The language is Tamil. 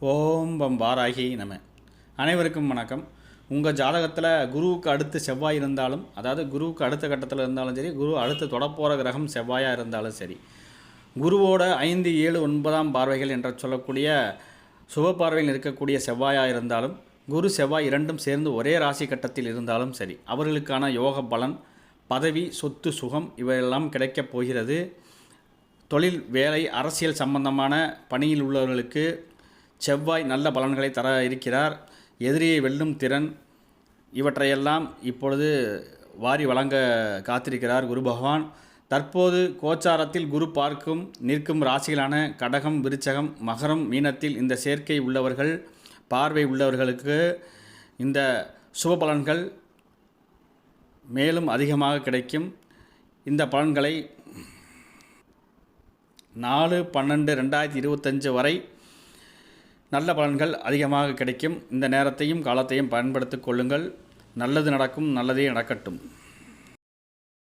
ஓம் பம் வாராகி நம. அனைவருக்கும் வணக்கம். உங்கள் ஜாதகத்தில் குருவுக்கு அடுத்து செவ்வாய் இருந்தாலும் அதாவது குருவுக்கு அடுத்த கட்டத்தில் இருந்தாலும் சரி குரு அடுத்து தொடப்போகிற கிரகம் செவ்வாயாக இருந்தாலும் சரி குருவோட ஐந்து ஏழு ஒன்பதாம் பார்வைகள் என்று சொல்லக்கூடிய சுப பார்வையில் இருக்கக்கூடிய செவ்வாயாக இருந்தாலும் குரு செவ்வாய் இரண்டும் சேர்ந்து ஒரே ராசி கட்டத்தில் இருந்தாலும் சரி அவர்களுக்கான யோக பலன் பதவி சொத்து சுகம் இவையெல்லாம் கிடைக்கப் போகிறது. தொழில் வேலை அரசியல் சம்பந்தமான பணியில் உள்ளவர்களுக்கு செவ்வாய் நல்ல பலன்களை தர இருக்கிறார். எதிரியை வெல்லும் திறன் இவற்றையெல்லாம் இப்பொழுது வாரி வழங்க காத்திருக்கிறார் குரு பகவான். தற்போது கோச்சாரத்தில் குரு பார்க்கும் நிற்கும் ராசிகளான கடகம் விருச்சகம் மகரம் மீனத்தில் இந்த சேர்க்கை உள்ளவர்கள் பார்வை உள்ளவர்களுக்கு இந்த சுப பலன்கள் மேலும் அதிகமாக கிடைக்கும். இந்த பலன்களை நாலு பன்னெண்டு ரெண்டாயிரத்தி இருபத்தஞ்சு வரை நல்ல பலன்கள் அதிகமாக கிடைக்கும். இந்த நேரத்தையும் காலத்தையும் பயன்படுத்திக் கொள்ளுங்கள். நல்லது நடக்கும் நல்லதே நடக்கட்டும்.